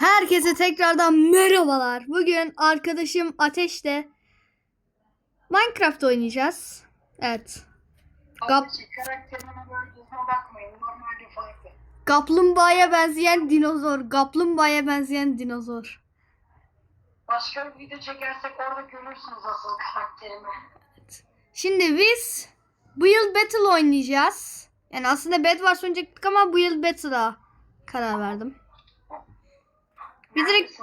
Herkese tekrardan merhabalar. Bugün arkadaşım Ateş'te Minecraft oynayacağız. Evet. Gap, kaplumbağaya benzeyen dinozor. Kaplumbağaya benzeyen dinozor. Başka bir video çekersek orada görürsünüz asıl karakterimi. Şimdi biz bu yıl Battle oynayacağız. Yani aslında Bed var oynayacaktık ama bu yıl Battle'a karar verdim. Bir direkt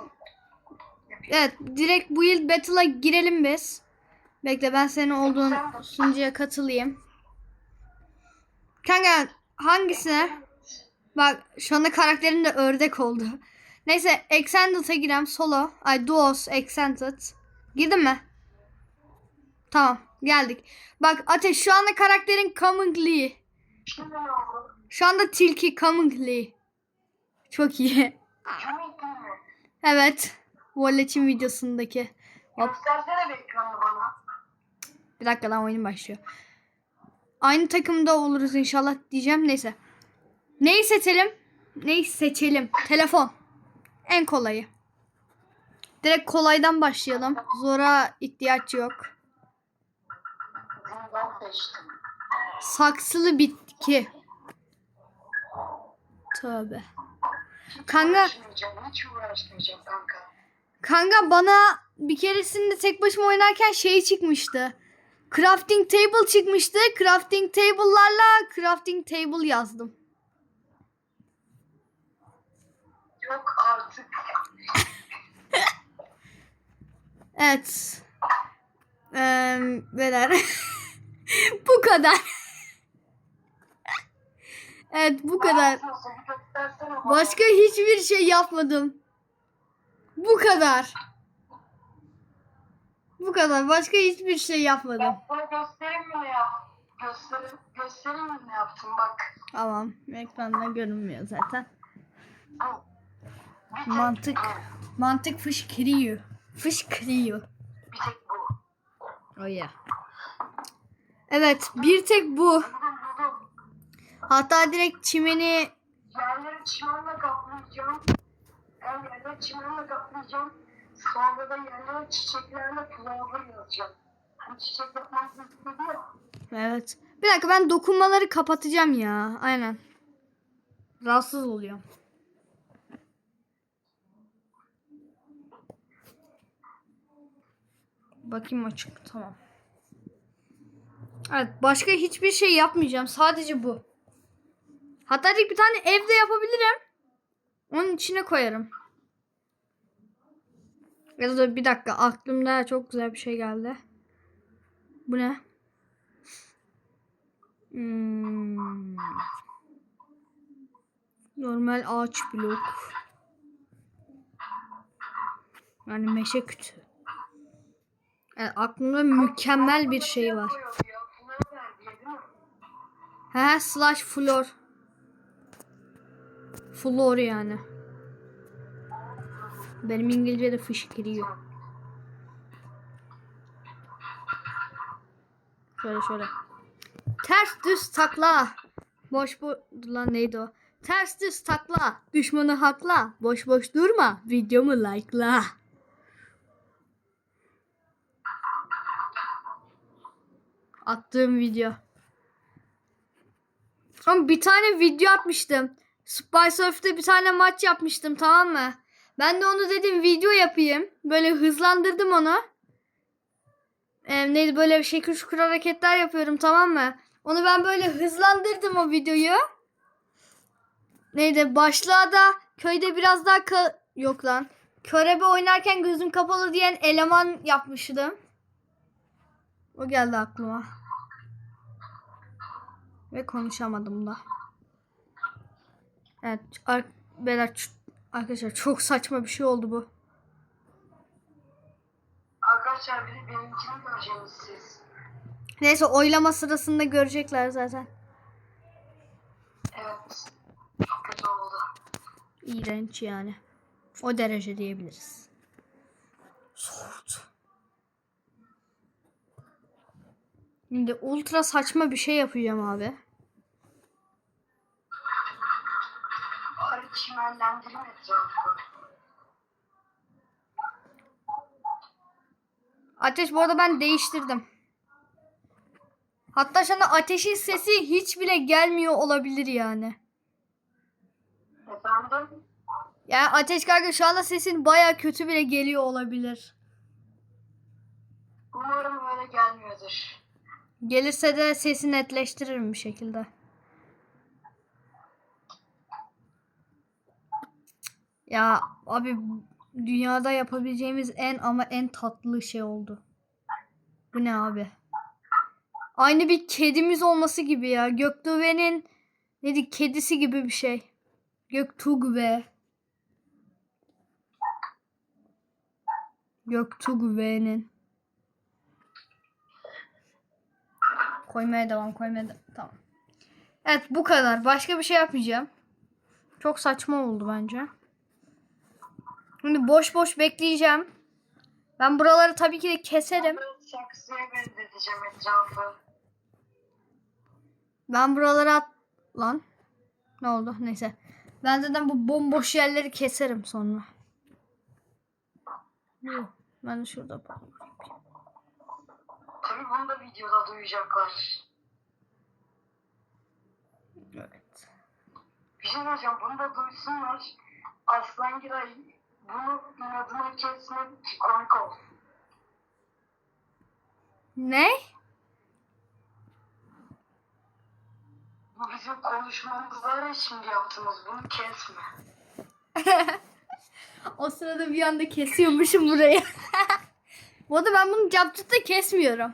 evet direkt bu yıl Battle'a girelim biz. Bekle ben senin olduğun sunucuya katılayım. Kanka hangisine? Bak şu anda karakterim de ördek oldu. Neyse Extended'a girem solo. Ay Duos Extended. Girdin mi? Tamam geldik. Bak Ateş şu anda karakterin ne oldu? Şu anda Tilki Cummingly. Çok iyi. Evet. Wallet'in videosundaki. Hop. Göstersene bir bana. Bir dakika lan oyun başlıyor. Aynı takımda oluruz inşallah diyeceğim. Neyse. Neyi seçelim? Neyi seçelim? Telefon. En kolayı. Direkt kolaydan başlayalım. Zora ihtiyaç yok. Saksılı bitki. Tövbe. Kanka. uğraşmayacağım. Hiç uğraşmayacağım kanka. Kanka bana bir keresinde tek başıma oynarken şey çıkmıştı. Crafting table çıkmıştı. Crafting table'larla crafting table yazdım. Yok artık. Evet. Ee, beyler. bu kadar. Evet bu kadar. Başka hiçbir şey yapmadım. Bu kadar. Bu kadar. Başka hiçbir şey yapmadım. Ben sana göstereyim mi ne yap? Göstereyim, göstereyim mi yaptım bak. Tamam. Ekranda görünmüyor zaten. Tek Mantık. Mantık fışkırıyor. Fışkırıyor. Bir tek bu. Oh yeah. Evet. Bir tek bu. Hatta direkt çimeni Yerleri çimenle kaplayacağım. Ben yerleri çimenle kaplayacağım. Sonra da yerlere çiçeklerle flower yazacağım. Hani çiçek yapmak istedi ya. Evet. Bir dakika ben dokunmaları kapatacağım ya. Aynen. Rahatsız oluyorum. Bakayım açık. Tamam. Evet. Başka hiçbir şey yapmayacağım. Sadece bu. Hatta bir tane evde yapabilirim. Onun içine koyarım. Ya da bir dakika. Aklımda çok güzel bir şey geldi. Bu ne? Hmm. Normal ağaç blok. Yani meşe kütü. Yani aklımda mükemmel bir şey var. He slash floor. Floor yani. Benim İngilizce de fışkırıyor. Şöyle şöyle. Ters düz takla. Boş bu lan neydi o? Ters düz takla. Düşmanı hakla. Boş boş durma. Videomu like'la. Attığım video. Ama bir tane video atmıştım. Spy Surf'te bir tane maç yapmıştım tamam mı? Ben de onu dedim video yapayım. Böyle hızlandırdım onu. Ee, neydi böyle şekil şukur hareketler yapıyorum tamam mı? Onu ben böyle hızlandırdım o videoyu. Neydi başlığa da köyde biraz daha ka- yok lan. Körebe oynarken gözüm kapalı diyen eleman yapmıştım. O geldi aklıma. Ve konuşamadım da. Evet ar- beyler arkadaşlar çok saçma bir şey oldu bu. Arkadaşlar bir de benimkini göreceksiniz siz. Neyse oylama sırasında görecekler zaten. Evet. Çok kötü oldu. İğrenç yani. O derece diyebiliriz. Sort. Şimdi ultra saçma bir şey yapacağım abi. çimenlendirim etrafı. Ateş bu arada ben değiştirdim. Hatta şu anda ateşin sesi hiç bile gelmiyor olabilir yani. Efendim? Yani ateş kanka şu anda sesin baya kötü bile geliyor olabilir. Umarım böyle gelmiyordur. Gelirse de sesi netleştiririm bir şekilde. Ya abi dünyada yapabileceğimiz en ama en tatlı şey oldu. Bu ne abi? Aynı bir kedimiz olması gibi ya. Göktuğbe'nin neydi kedisi gibi bir şey. Göktugbe. Göktugbe'nin. Koymaya devam, koymaya devam. Tamam. Evet bu kadar. Başka bir şey yapmayacağım. Çok saçma oldu bence. Şimdi boş boş bekleyeceğim. Ben buraları tabii ki de keserim. Ben buraları at... Lan. Ne oldu? Neyse. Ben zaten bu bomboş yerleri keserim sonra. Ben de şurada. Tabii bunu da videoda duyacaklar. Evet. Bir şey diyeceğim, bunu da duysunlar. Aslan Giray bunu inadına kesmek komik olsun. Ne? Bu bizim konuşmamız var ya şimdi yaptığımız, bunu kesme. O sırada bir anda kesiyormuşum burayı. Bu arada ben bunu capcut'ta kesmiyorum.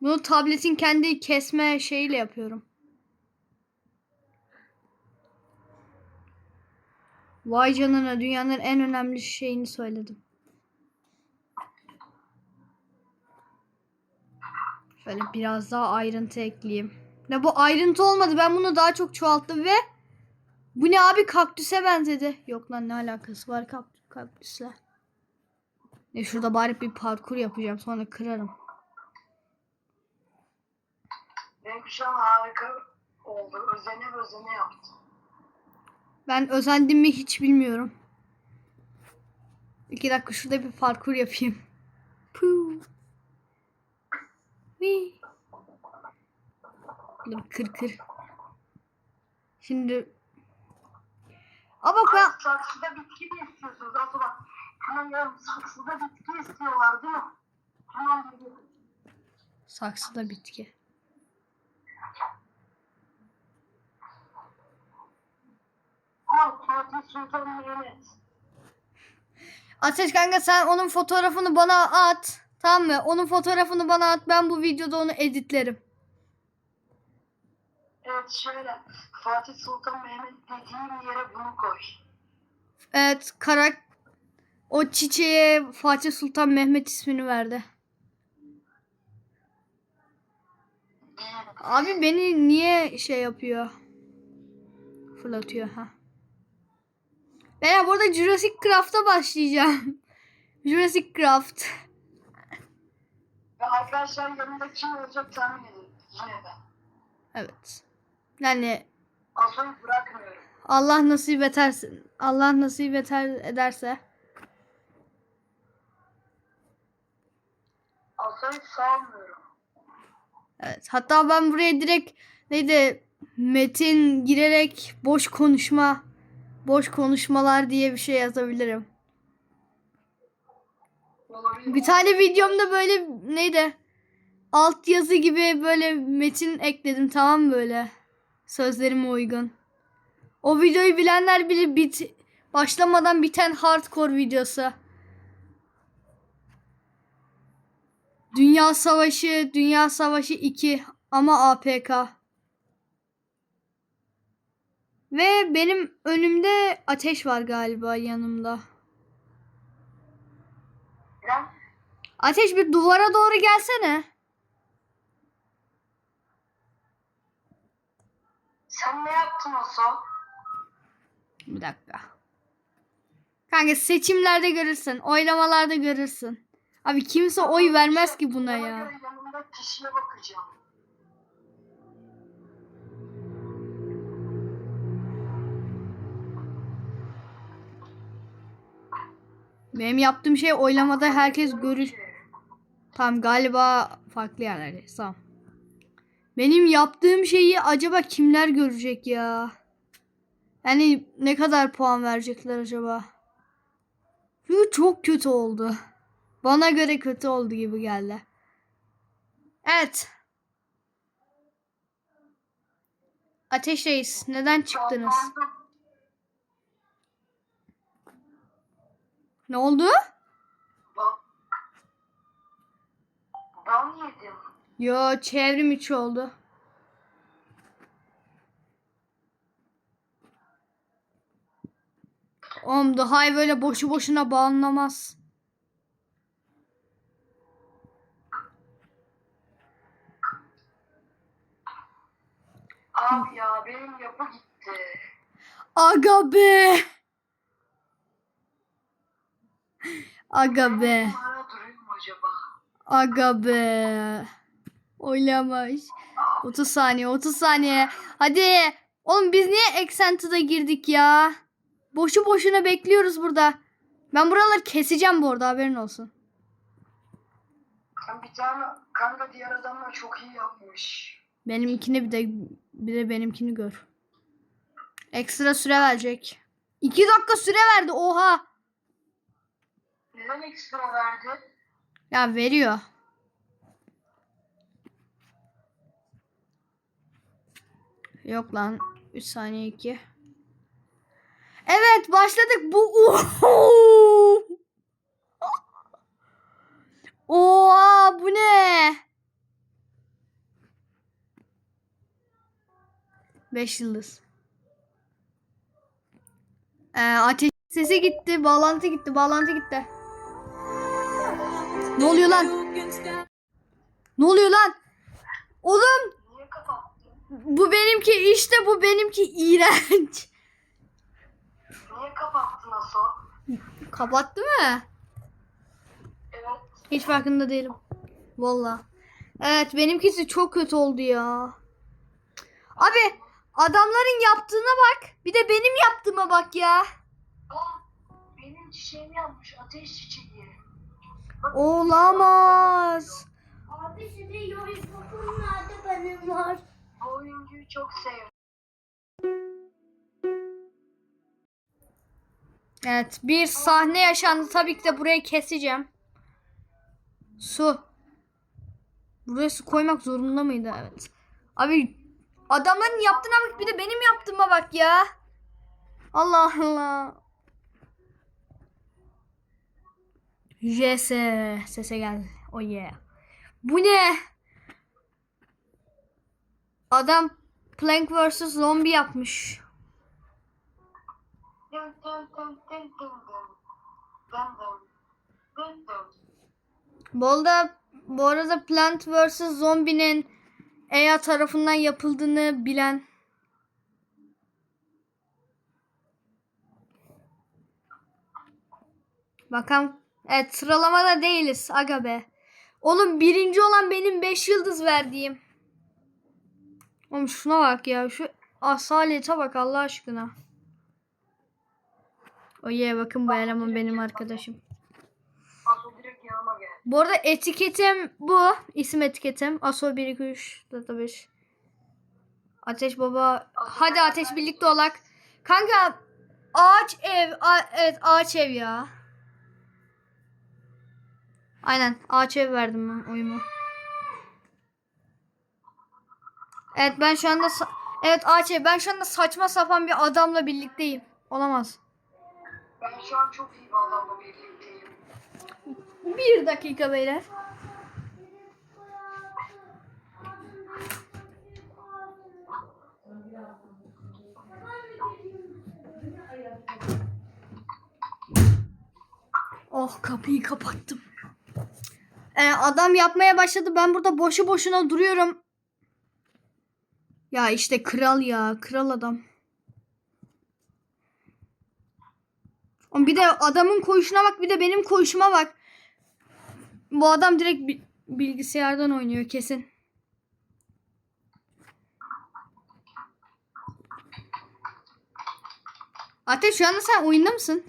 Bunu tabletin kendi kesme şeyiyle yapıyorum. Vay canına dünyanın en önemli şeyini söyledim. Şöyle biraz daha ayrıntı ekleyeyim. Ne bu ayrıntı olmadı. Ben bunu daha çok çoğalttım ve bu ne abi kaktüse benzedi. Yok lan ne alakası var kakt kaktüsle. Ne şurada bari bir parkur yapacağım sonra kırarım. Benim şu harika oldu. Özene özene yaptım. Ben özendim mi hiç bilmiyorum. İki dakika şurada bir parkur yapayım. Puh. Vii. Bir kır kır. Şimdi Aa bak ben Saksıda bitki mi istiyorsunuz? Bak. Hemen yarım saksıda bitki istiyorlar değil mi? Hemen saksıda bitki. Al Fatih Sultan Mehmet. Ateş kanka sen onun fotoğrafını bana at. Tamam mı? Onun fotoğrafını bana at. Ben bu videoda onu editlerim. Evet şöyle. Fatih Sultan Mehmet dediğin yere bunu koy. Evet karak o çiçeğe Fatih Sultan Mehmet ismini verdi. Abi beni niye şey yapıyor? Fırlatıyor ha. Ben burada Jurassic Craft'a başlayacağım. Jurassic Craft. Ve arkadaşlar yanında kim olacak tahmin edin. Yine de. Evet. Yani Aso'yu bırakmıyorum. Allah nasip ederse Allah nasip eder, ederse Aso'yu salmıyorum. Evet. Hatta ben buraya direkt neydi metin girerek boş konuşma boş konuşmalar diye bir şey yazabilirim. Olabilir. Bir tane videomda böyle neydi alt yazı gibi böyle metin ekledim tamam böyle sözlerime uygun. O videoyu bilenler bilir bit başlamadan biten hardcore videosu. Dünya Savaşı, Dünya Savaşı 2 ama APK. Ve benim önümde ateş var galiba yanımda. Lan Ateş bir duvara doğru gelsene. sen ne yaptın Aso? Bir dakika. Kanka seçimlerde görürsün. Oylamalarda görürsün. Abi kimse oy vermez ki buna ya. yanımda kişiye bakacağım. Benim yaptığım şey oylamada herkes görür. Tamam galiba farklı yerlerdeyiz. Tamam. Benim yaptığım şeyi acaba kimler görecek ya? Yani ne kadar puan verecekler acaba? Çünkü çok kötü oldu. Bana göre kötü oldu gibi geldi. Evet. Ateş Reis neden çıktınız? Ne oldu? Ba- Ben yedim. Yo çevrim içi oldu. Oğlum daha böyle boşu boşuna bağlanamaz. Abi ya benim yapı gitti. Aga be. Aga be. Aga be. Oylamaz. 30 saniye 30 saniye. Hadi. Oğlum biz niye Accented'a girdik ya? Boşu boşuna bekliyoruz burada. Ben buraları keseceğim bu arada haberin olsun. Bir tane kanka diğer adamlar çok iyi yapmış. Benimkini bir de bir de benimkini gör. Ekstra süre verecek. 2 dakika süre verdi oha. Neden ekstra verdi? Ya veriyor. Yok lan. 3 saniye 2. Evet başladık. Bu! Oha bu ne? 5 yıldız. Ee, ateş sesi gitti. Bağlantı gitti. Bağlantı gitti. Ne oluyor lan? Ne oluyor lan? Oğlum bu benimki işte bu benimki iğrenç. Niye kapattın Aso? Kapattı mı? Evet. Hiç farkında değilim. Valla. Evet benimkisi çok kötü oldu ya. Abi adamların yaptığına bak. Bir de benim yaptığıma bak ya. Aa, benim çiçeğim yanmış. Ateş çiçeği. Olamaz. Abi size yorum bakın nerede benim var. Bu oyuncuyu çok sevdim. Evet bir sahne yaşandı. Tabii ki de burayı keseceğim. Su. Buraya su koymak zorunda mıydı? Evet. Abi adamların yaptığına bak bir de benim yaptığıma bak ya. Allah Allah. JS. Sese geldi. Oh yeah. Bu ne? Adam Plank vs. Zombie yapmış. Arada, bu arada Plant vs. Zombie'nin EA tarafından yapıldığını bilen Bakalım. Evet sıralamada değiliz. Aga be. Oğlum birinci olan benim 5 yıldız verdiğim. Oğlum şuna bak ya. Şu asalete bak Allah aşkına. Oye bakın bu eleman benim arkadaşım. Bu arada etiketim bu. İsim etiketim. Aso 1 2 3 4 5. Ateş baba. Hadi ateş birlikte olak. Kanka ağaç ev. A- evet ağaç ev ya. Aynen ağaç ev verdim ben oyumu. Evet ben şu anda evet ağaç ev. Ben şu anda saçma sapan bir adamla birlikteyim. Olamaz. Ben şu an çok iyi bir adamla birlikteyim. Bir dakika beyler. Oh kapıyı kapattım. Ee, adam yapmaya başladı. Ben burada boşu boşuna duruyorum. Ya işte kral ya. Kral adam. Bir de adamın koyuşuna bak bir de benim koyuşuma bak. Bu adam direkt bi- bilgisayardan oynuyor kesin. Ateş şu anda sen oyunda mısın?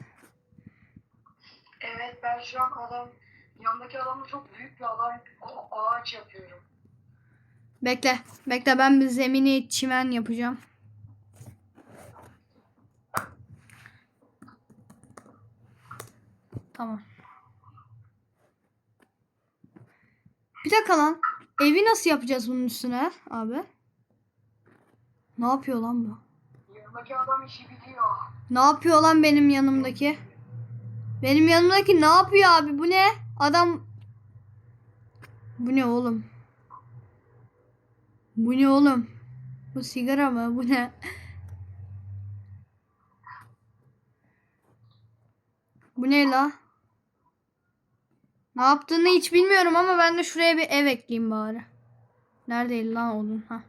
Evet. şu an adam yanındaki adamla çok büyük bir alan ağaç yapıyorum. Bekle. Bekle ben bir zemini çimen yapacağım. Tamam. Bir dakika lan. Evi nasıl yapacağız bunun üstüne abi? Ne yapıyor lan bu? Yanındaki adam işi biliyor. Ne yapıyor lan benim yanımdaki? Benim yanımdaki ne yapıyor abi? Bu ne? Adam Bu ne oğlum? Bu ne oğlum? Bu sigara mı? Bu ne? Bu ne la? Ne yaptığını hiç bilmiyorum ama ben de şuraya bir ev ekleyeyim bari. Neredeydi lan odun? Ha.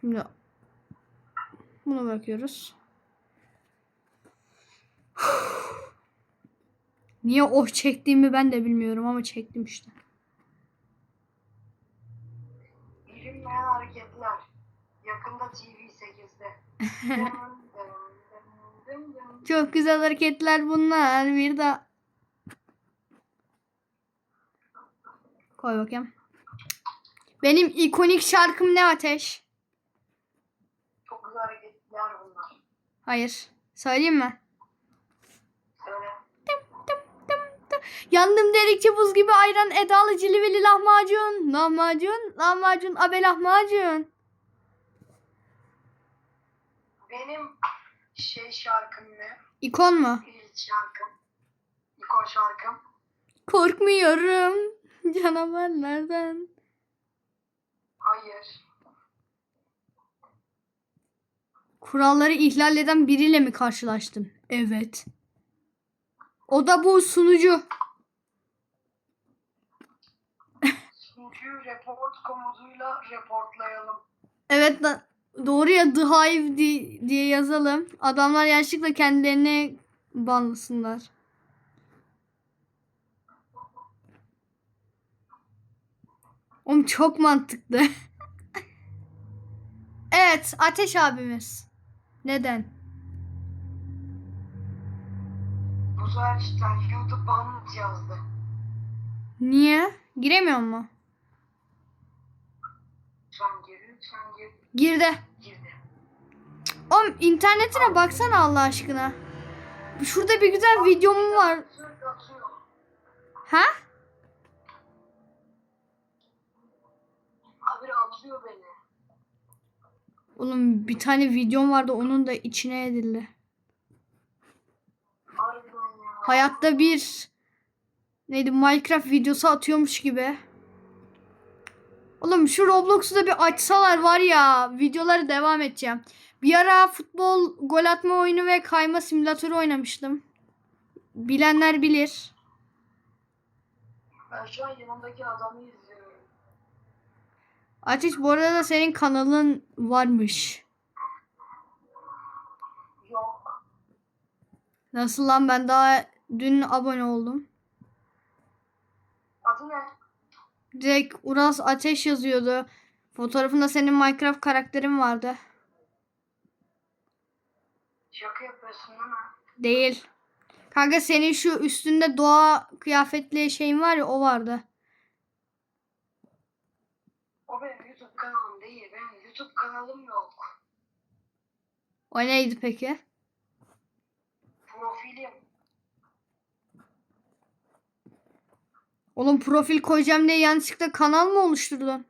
Şimdi bunu bırakıyoruz. Niye oh çektiğimi ben de bilmiyorum ama çektim işte. Bilinmeyen hareketler. Yakında TV8'de. Dın dın dın dın dın. Çok güzel hareketler bunlar. Bir de koy bakayım. Benim ikonik şarkım ne ateş? Çok güzel hareketler bunlar. Hayır. Söyleyeyim mi? Yandım dedikçe buz gibi ayran edalı cilveli lahmacun. Lahmacun, lahmacun, abe lahmacun. Benim şey şarkım ne? İkon mu? İlk şarkım. İkon şarkım. Korkmuyorum canavarlardan. Hayır. Kuralları ihlal eden biriyle mi karşılaştın? Evet. O da bu sunucu. Sunucuyu report komutuyla reportlayalım. Evet. Doğru ya The Hive di- diye yazalım. Adamlar yanlışlıkla kendilerini banlasınlar. Oğlum çok mantıklı. evet Ateş abimiz. Neden? Bu işte YouTube banned yazdı. Niye? Giremiyor mu? Sen geri, sen geri. Girdi. Girdi. Oğlum internetine baksana Allah aşkına. Şurada bir güzel videom var. Ha? Habire atıyor beni. Oğlum bir tane videom vardı onun da içine edildi. Hayatta bir neydi Minecraft videosu atıyormuş gibi. Oğlum şu Roblox'u da bir açsalar var ya videoları devam edeceğim. Bir ara futbol gol atma oyunu ve kayma simülatörü oynamıştım. Bilenler bilir. Ben şu an yanımdaki adamı izliyorum. Ateş bu arada senin kanalın varmış. Yok. Nasıl lan ben daha dün abone oldum. Adı ne? Direkt Uras Ateş yazıyordu. Fotoğrafında senin Minecraft karakterin vardı. Şaka yapıyorsun değil mi? Değil. Kanka senin şu üstünde doğa kıyafetli şeyin var ya o vardı. O benim YouTube kanalım değil. Benim YouTube kanalım yok. O neydi peki? Profilim. Oğlum profil koyacağım diye yanlışlıkla kanal mı oluşturdun?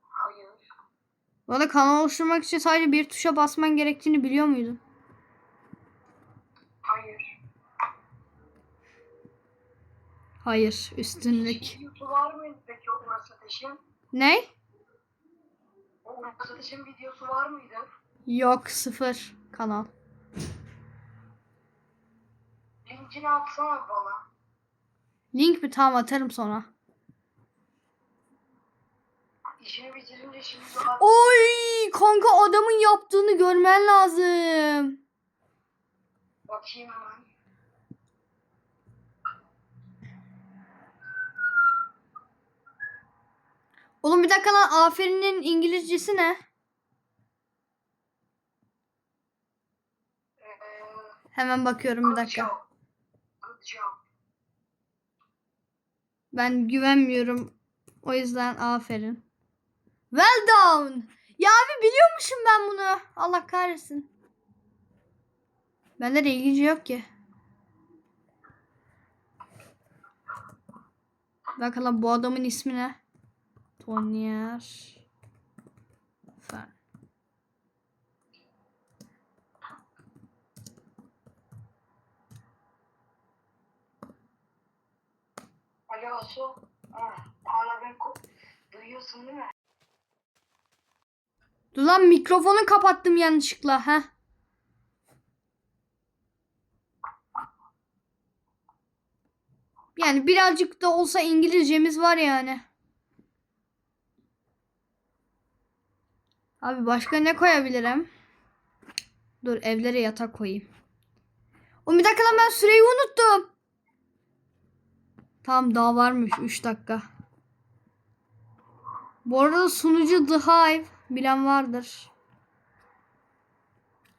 Hayır. Bana kanal oluşturmak için sadece bir tuşa basman gerektiğini biliyor muydun? Hayır. Hayır, üstünlük. YouTube var mıydı peki o Uras Ateş'in? Ne? O Ateş'in videosu var mıydı? Yok, sıfır kanal. Linkini atsana bana. Link mi? Tamam atarım sonra. İşini bitirince şimdi daha... Oy kanka adamın yaptığını görmen lazım. Bakayım hemen. Oğlum bir dakika lan aferinin İngilizcesi ne? Ee, Hemen bakıyorum bir dakika. Koço. yazacağım. Ben güvenmiyorum. O yüzden aferin. Well done. Ya abi biliyormuşum ben bunu. Allah kahretsin. Bende de ilginci yok ki. Bakalım bu adamın ismi ne? Tonyer. Alo Asu. Ha, hala duyuyorsun değil mi? Dur lan mikrofonu kapattım yanlışlıkla. ha. Yani birazcık da olsa İngilizcemiz var yani. Abi başka ne koyabilirim? Dur evlere yatak koyayım. O bir dakika lan ben süreyi unuttum. Tamam daha varmış 3 dakika. Bu arada sunucu The Hive bilen vardır.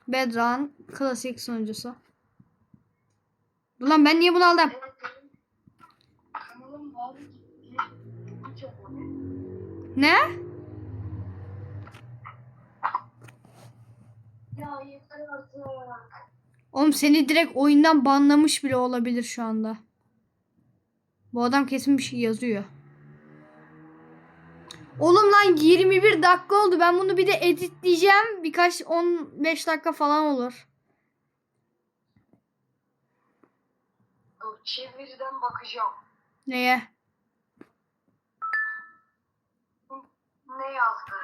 Bedran klasik sunucusu. Dur lan ben niye bunu aldım? Ne? Oğlum seni direkt oyundan banlamış bile olabilir şu anda. Bu adam kesin bir şey yazıyor. Oğlum lan 21 dakika oldu. Ben bunu bir de editleyeceğim. Birkaç 15 dakika falan olur. Çeviriden bakacağım. Neye? Ne yazdı?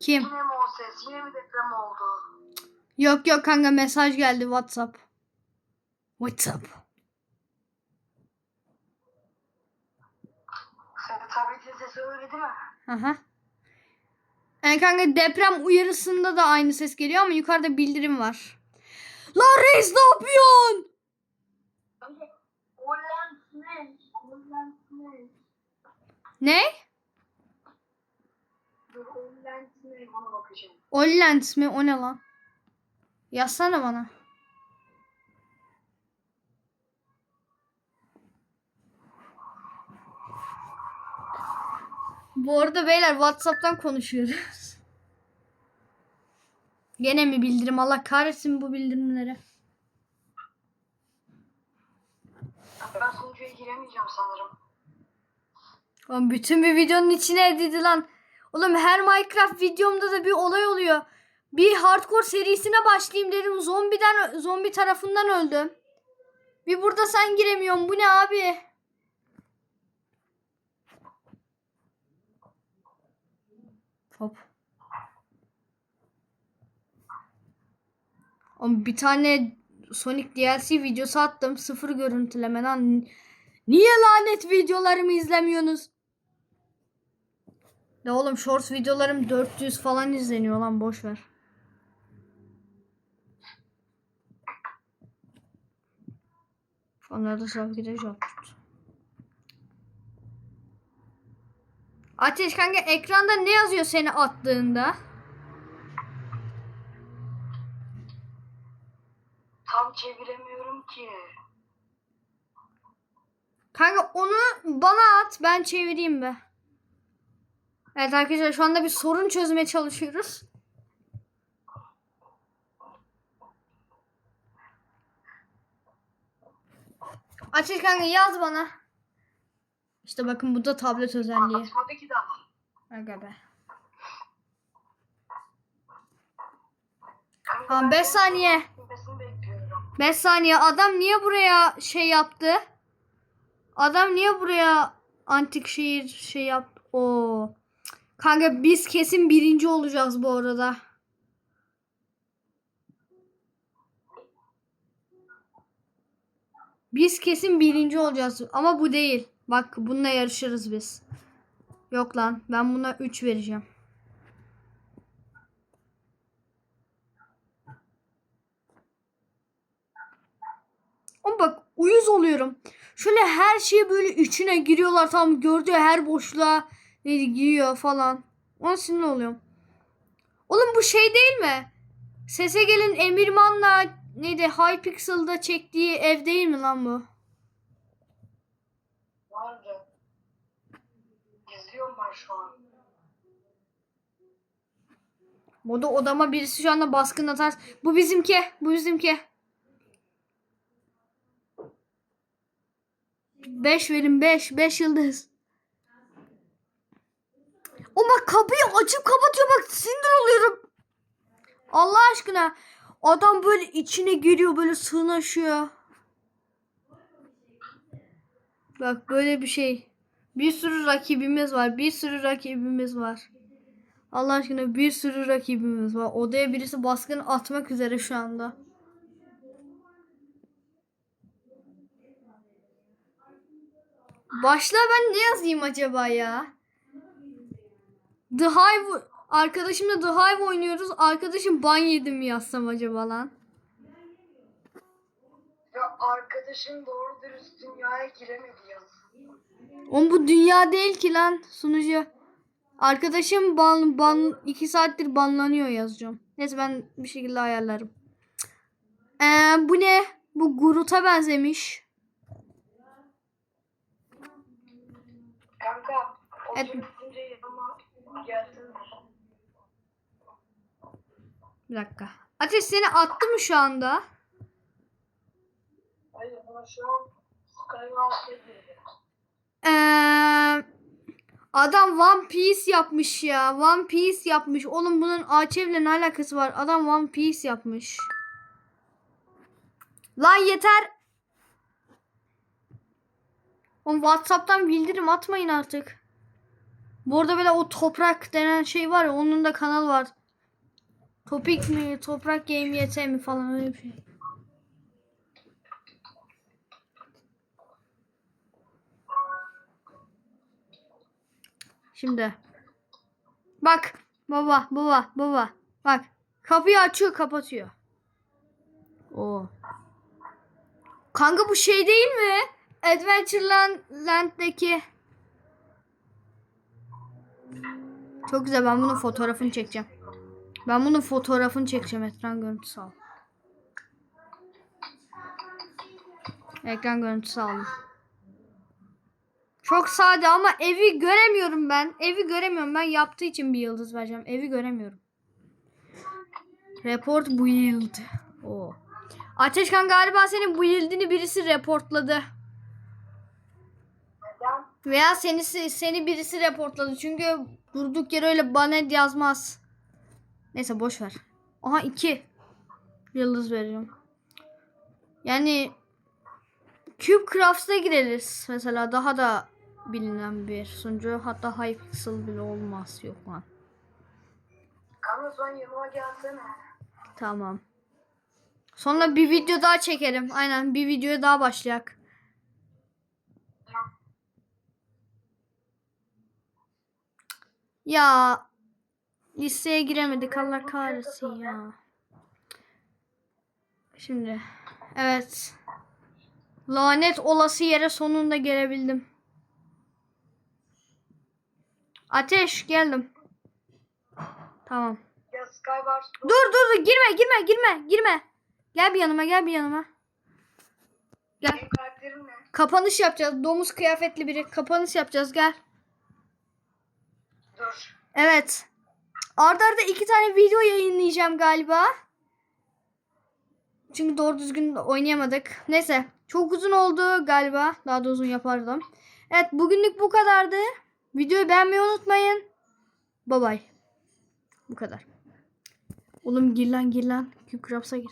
Kim? Yine mi o ses? Yine mi deprem oldu? Yok yok kanka mesaj geldi WhatsApp. WhatsApp. Senin tabletin sesi öyle değil mi? Aha. Yani kanka deprem uyarısında da aynı ses geliyor ama yukarıda bildirim var. Lan reis ne yapıyorsun? Ne? Ollens mi? O ne lan? Yazsana bana. Bu arada beyler WhatsApp'tan konuşuyoruz. Gene mi bildirim? Allah kahretsin bu bildirimleri. Ben sunucuya giremeyeceğim sanırım. Oğlum bütün bir videonun içine edildi lan. Oğlum her Minecraft videomda da bir olay oluyor. Bir hardcore serisine başlayayım dedim. Zombiden zombi tarafından öldüm. Bir burada sen giremiyorsun. Bu ne abi? Hop. Oğlum bir tane Sonic DLC videosu attım. Sıfır görüntüleme lan. Niye lanet videolarımı izlemiyorsunuz? Ya oğlum shorts videolarım 400 falan izleniyor lan boş ver. Onlarda sıra gidecek. Ateş kanka ekranda ne yazıyor seni attığında? Tam çeviremiyorum ki. Kanka onu bana at ben çevireyim be. Evet arkadaşlar şu anda bir sorun çözmeye çalışıyoruz. Ateş kanka yaz bana. İşte bakın bu da tablet özelliği. Atmadı ki daha. Aga be. Tamam, ben beş senin saniye. Bitmesini bekliyorum. 5 saniye adam niye buraya şey yaptı? Adam niye buraya antik şehir şey yaptı? Oo. Kanka biz kesin birinci olacağız bu arada. Biz kesin birinci olacağız ama bu değil. Bak bununla yarışırız biz. Yok lan ben buna 3 vereceğim. Ama bak uyuz oluyorum. Şöyle her şeyi böyle içine giriyorlar tam gördüğü her boşluğa neydi giriyor falan. Ona sinir oluyorum. Oğlum bu şey değil mi? Sese gelin Emirman'la neydi Hypixel'da çektiği ev değil mi lan bu? Vardı. İzliyorum ben şu an. Moda odama birisi şu anda baskın atar. Bu bizimki. Bu bizimki. 5 verin 5. 5 yıldız. O bak kapıyı açıp kapatıyor bak sinir oluyorum. Allah aşkına. Adam böyle içine giriyor böyle sığınaşıyor. Bak böyle bir şey. Bir sürü rakibimiz var. Bir sürü rakibimiz var. Allah aşkına bir sürü rakibimiz var. Odaya birisi baskın atmak üzere şu anda. Başla ben ne yazayım acaba ya? The Hive arkadaşımla The Hive oynuyoruz. Arkadaşım ban yedi mi yazsam acaba lan? Ya arkadaşım doğru dürüst dünyaya giremedi ya. Oğlum bu dünya değil ki lan sunucu. Arkadaşım ban, ban 2 saattir banlanıyor yazacağım. Neyse ben bir şekilde ayarlarım. Ee, bu ne? Bu Gurut'a benzemiş. Kanka o Evet. evet. yanıma gelsin. Bir dakika. Ateş seni attı mı şu anda? Hayır bana şu an. Ee, adam One Piece yapmış ya. One Piece yapmış. Oğlum bunun Ağaçev'le ne alakası var? Adam One Piece yapmış. Lan yeter. Oğlum Whatsapp'tan bildirim atmayın artık. Bu arada böyle o toprak denen şey var ya onun da kanal var. Topik mi? Toprak Game YT mi falan öyle bir şey. Şimdi. Bak. Baba, baba, baba. Bak. Kapıyı açıyor, kapatıyor. Oo. Kanka bu şey değil mi? Adventureland Land'deki. Çok güzel. Ben bunun fotoğrafını çekeceğim. Ben bunun fotoğrafını çekeceğim. Ekran görüntüsü al. Ekran görüntüsü aldım. Çok sade ama evi göremiyorum ben. Evi göremiyorum. Ben yaptığı için bir yıldız vereceğim. Evi göremiyorum. Report build. Oo. Ateşkan galiba senin build'ini birisi reportladı. Veya seni seni birisi reportladı. Çünkü durduk yere öyle banet yazmaz. Neyse boş ver. Aha iki yıldız veriyorum. Yani Cube Crafts'a gireriz mesela daha da bilinen bir sunucu. Hatta Hypixel bile olmaz yok lan. Tamam. Sonra bir video daha çekelim. Aynen bir videoya daha başlayak. Ya listeye giremedik Allah kahretsin ya. Şimdi evet. Lanet olası yere sonunda gelebildim. Ateş geldim. Tamam. Dur dur dur girme girme girme girme. Gel bir yanıma gel bir yanıma. Gel. Kapanış yapacağız. Domuz kıyafetli biri. Kapanış yapacağız gel. Evet. Arda arda iki tane video yayınlayacağım galiba. Çünkü doğru düzgün oynayamadık. Neyse. Çok uzun oldu galiba. Daha da uzun yapardım. Evet bugünlük bu kadardı. Videoyu beğenmeyi unutmayın. Bye bye. Bu kadar. Oğlum gir lan gir lan. Crafts'a gir.